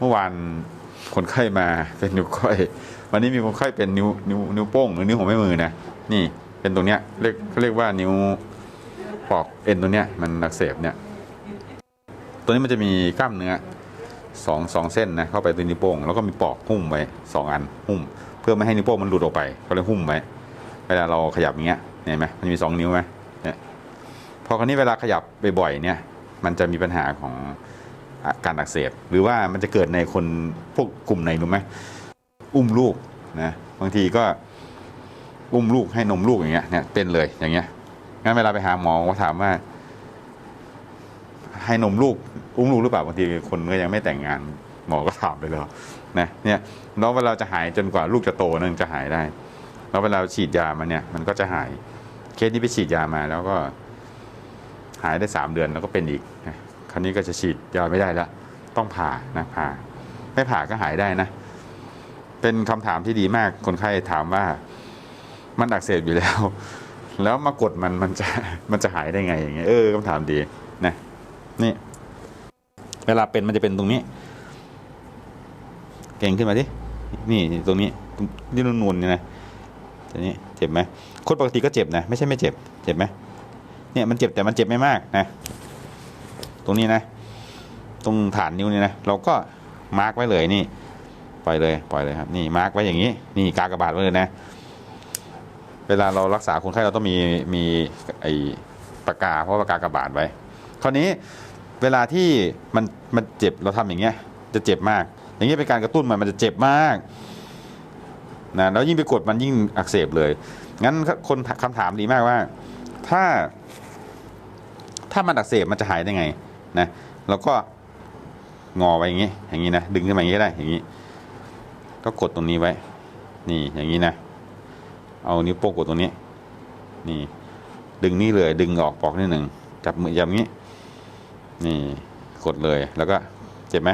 เมื่อวานคนไข้มาเป็นนิ้วก้อย วันนี้มีคนไข้เป็นนิ้วนิ้วนิ้วโป้งหรือนิ้วหัวแม่มือนะนี่เป็นตรงเนี้ยเรียกเขาเรียกว่านิ้วปอกเอ็นตรงเนี้ยมันอักเสบเนี่ยตัวนี้มันจะมีกล้ามเนื้อสองสองเส้นนะเข้าไปตัวนิ้วโป้งแล้วก็มีปอกหุ้มไว้สองอันหุ้ม เพื่อไม่ให้นิ้วโป้งมันหลุดออกไปก็เลยหุ้มไว้เวลาเราขยับอย่างเงี้ยเห็นไหมมันมีสองนิ้วไหมเนี่ยพอคราวนี้เวลาขยับบ่อยๆเนี่ย มันจะมีปัญหาของ การอักเสบหรือว่ามันจะเกิดในคนพวกกลุ่มไหนรู้ไหมอุ้มลูกนะบางทีก็อุ้มลูกให้นมลูกอย่างเงี้ยเนี่ยเป็นเลยอย่างเงี้ยงั้นเวลาไปหาหมอก็ถามว่า ให้นมลูก อุ้มลูกหรือเปล่าบางทีคนก็ยังไม่แต่งงาน หมอก็ถามไปแล้วนะเนี่ยแล้วเวลาจะหายจนกว่าลูกจะโตนั่นจะหายได้ แล้วเวลาฉีดยามาเนี่ย มันก็จะหายเคสนี้ไปฉีดยามา แล้วก็หายได้สามเดือนแล้วก็เป็นอีกนะ คราวนี้ก็จะฉีดยาไม่ได้แล้วต้องผ่านะผ่า ไม่ผ่าก็หายได้นะ เป็นคำถามที่ดีมากคนไข้ถามว่า มันอักเสบอยู่แล้ว แล้วมากดมันมันจะมันจะหายได้ไงอย่างเงี้ยเออคำถามดีนะนี่ เวลาเป็นมันจะเป็นตรงนี้ เก่งขึ้นมาดินี่ตรงนี้นี่นูนๆนี่นะตรงนี้เจ็บไหมคนปกติก็เจ็บนะ ไม่ใช่ไม่เจ็บ เจ็บไหมเนี่ยมันเจ็บแต่มันเจ็บไม่มากนะ ตรงนี้นะ ตรงฐานนิ้วนี่นะเราก็มาร์กไว้เลยนี่ปล่อยเลยปล่อยเลยครับนี่มาร์กไว้อย่างนี้ นี่กากระบาทไว้เลยนะ เวลาเรารักษาคนไข้เราต้องมีมีไอปากกาเพราะปากกากบาทไว้ คราวนี้เวลาที่มันมันเจ็บเราทำอย่างเงี้ย จะเจ็บมาก อย่างเงี้ยเป็นการกระตุ้นมันมันจะเจ็บมากนะแล้วยิ่งไปกดมันยิ่งอักเสบเลย งั้นคนคำถามดีมากว่า ถ้า ถ้ามันอักเสบมันจะหายได้ไง นะเราก็งอไว้อย่างงี้อย่างงี้นะดึงขึ้นมาอย่างงี้ได้อย่างงี้ ก็กดตรงนี้ไว้ นี่อย่างนี้นะ เอานิ้วโป้งกดตรงนี้ นี่ ดึงนี่เลย ดึงออกปอกนิดหนึ่งจับมืออย่างนี้ นี่กดเลยแล้วก็เจ็บไหม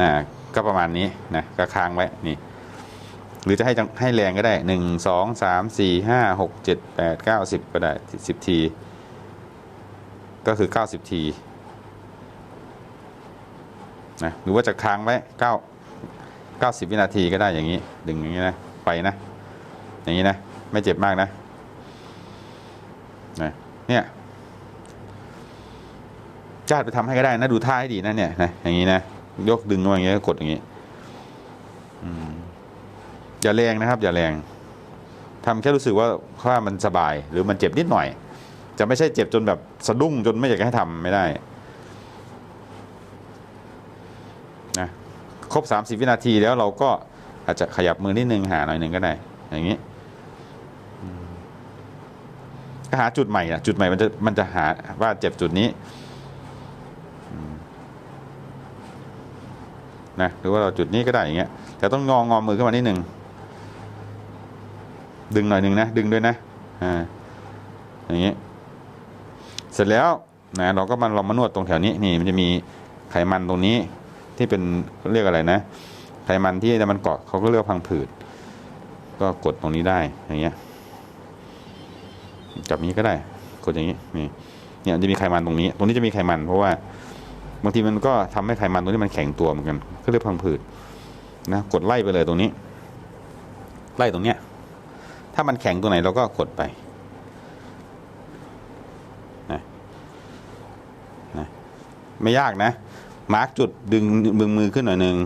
นะก็ประมาณนี้นะก็ค้างไว้นี่ หรือจะให้ให้แรงก็ได้หนึ่งสองสามสี่ห้าหกเจ็ดแปดเก้าสิบก็ได้สิบที ก็คือเก้าสิบที นะหรือว่าจะค้างไว้เก้าเก้าสิบวินาทีก็ได้อย่างนี้ ดึงอย่างนี้นะไปนะ อย่างนี้นะ ไม่เจ็บมากนะนะเนี่ยญาติไปทำให้ก็ได้นะดูท่าให้ดีนะเนี่ยนะอย่างนี้นะยกดึงลงอย่างนี้ก็กดอย่างนี้อืมอย่าแรงนะครับ อย่าแรงทำแค่รู้สึกว่าว่ามันสบาย หรือมันเจ็บนิดหน่อย จะไม่ใช่เจ็บจนแบบสะดุ้งจนไม่อยากให้ทำไม่ได้นะค รบ 30 วินาทีแล้วเราก็อาจจะขยับมือนิดนึงหาหน่อยหนึ่งก็ได้ อย่างนี้ก็หาจุดใหม่นะจุดใหม่มันจะมันจะหาว่าเจ็บจุดนี้นะหรือว่าเราจุดนี้ก็ได้อย่างเงี้ยแต่ต้องงองอมือขึ้นมานิดหนึ่งดึงหน่อยหนึ่งนะดึงด้วยนะอ่าอย่างงี้เสร็จแล้วนะเราก็มันเรามานวดตรงแถวนี้นี่มันจะมีไขมันตรงนี้ ที่เป็นเรียกอะไรนะ ไขมันที่มันเกาะเขาก็เรียกพังผืด ก็กดตรงนี้ได้อย่างเงี้ยจับนี้ก็ได้ กดอย่างนี้นี่เนี่ยจะมีไขมันตรงนี้ ตรงนี้จะมีไขมันเพราะว่าบางทีมันก็ทำให้ไขมันตรงนี้มันแข็งตัวเหมือนกันก็เรียกพังผืดนะกดไล่ไปเลยตรงนี้ ไล่ตรงเนี้ยถ้ามันแข็งตรงไหนเราก็กดไปนะนะไม่ยากนะ มาร์กจุดดึงมือมือขึ้นหน่อยหนึ่ง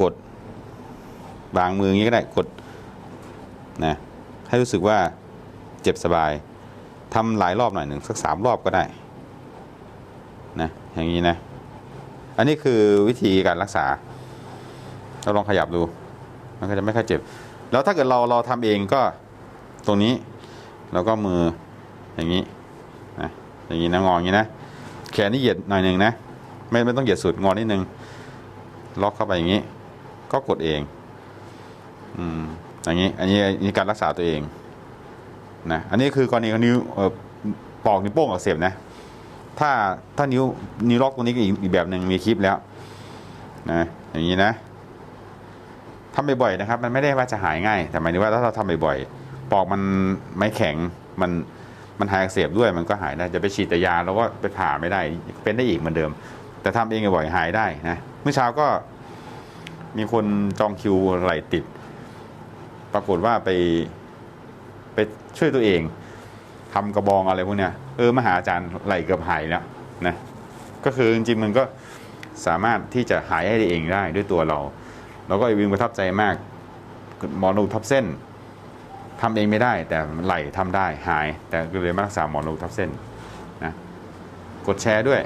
กดวางมืออย่างนี้ก็ได้กดนะให้รู้สึกว่าเจ็บสบายทำหลายรอบหน่อยหนึ่งสักสามรอบก็ได้นะอย่างนี้นะ อันนี้คือวิธีการรักษา เราลองขยับดู มันก็จะไม่ค่อยเจ็บ แล้วถ้าเกิดเราเราทำเองก็ตรงนี้แล้วก็มืออย่างนี้นะอย่างนี้นะงออย่างนี้นะแขนนี่เหยียดหน่อยหนึ่งนะ ไม่ไม่ต้องเหยียดสุดงอนิดนึง ล็อกเข้าไปอย่างนี้ ก็กดเอง อืมอย่างนี้ อันนี้อันนี้การรักษาตัวเองนะอันนี้คือกรณีนิ้วเอ่อปอกนิ้วโป้งอักเสบนะถ้าถ้านิ้วนิ้วล็อกตรงนี้ก็อีกอีกแบบหนึ่งมีคลิปแล้วนะอย่างนี้นะทำบ่อยๆนะครับ มันไม่ได้ว่าจะหายง่าย แต่หมายถึงว่าถ้าเราทำบ่อยๆปอกมันไม่แข็งมันมันหายอักเสบด้วยมันก็หายได้จะไปฉีดแต่ยาแล้วก็ไปผ่าไม่ได้เป็นได้อีกเหมือนเดิม แต่ทำเองบ่อยหายได้นะเมื่อเช้าก็มีคนจองคิวไหลติด ปรากฏว่าไปไปช่วยตัวเองทำกระบองอะไรพวกเนี้ยเออมาหาอาจารย์ไหลเกือบหายแล้วนะก็คือจริงๆมันก็สามารถที่จะหายให้ได้เองได้ด้วยตัวเรา แล้วก็ไอวินประทับใจมากหมอนูทับเส้นทำเองไม่ได้ แต่ไหลทำได้หาย แต่ก็เลยมารักษาหมอนูทับเส้นนะกดแชร์ด้วย